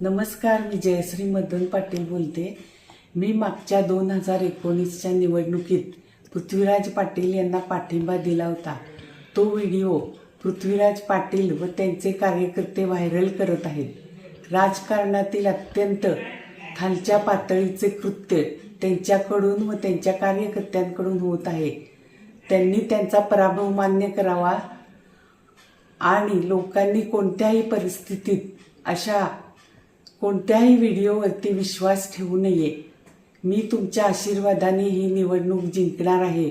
नमस्कार मी जयश्री मदन पाटील बोलते. मी मागच्या दोन हजार एकोणीसच्या निवडणुकीत पृथ्वीराज पाटील यांना पाठिंबा दिला होता. तो व्हिडिओ पृथ्वीराज पाटील व त्यांचे कार्यकर्ते व्हायरल करत आहेत. राजकारणातील अत्यंत खालच्या पातळीचे कृत्य त्यांच्याकडून व त्यांच्या कार्यकर्त्यांकडून होत आहे. त्यांनी त्यांचा पराभव मान्य करावा आणि लोकांनी कोणत्याही परिस्थितीत अशा कोणत्याही व्हिडिओवरती विश्वास ठेवू नये. मी तुमच्या आशीर्वादाने ही निवडणूक जिंकणार आहे.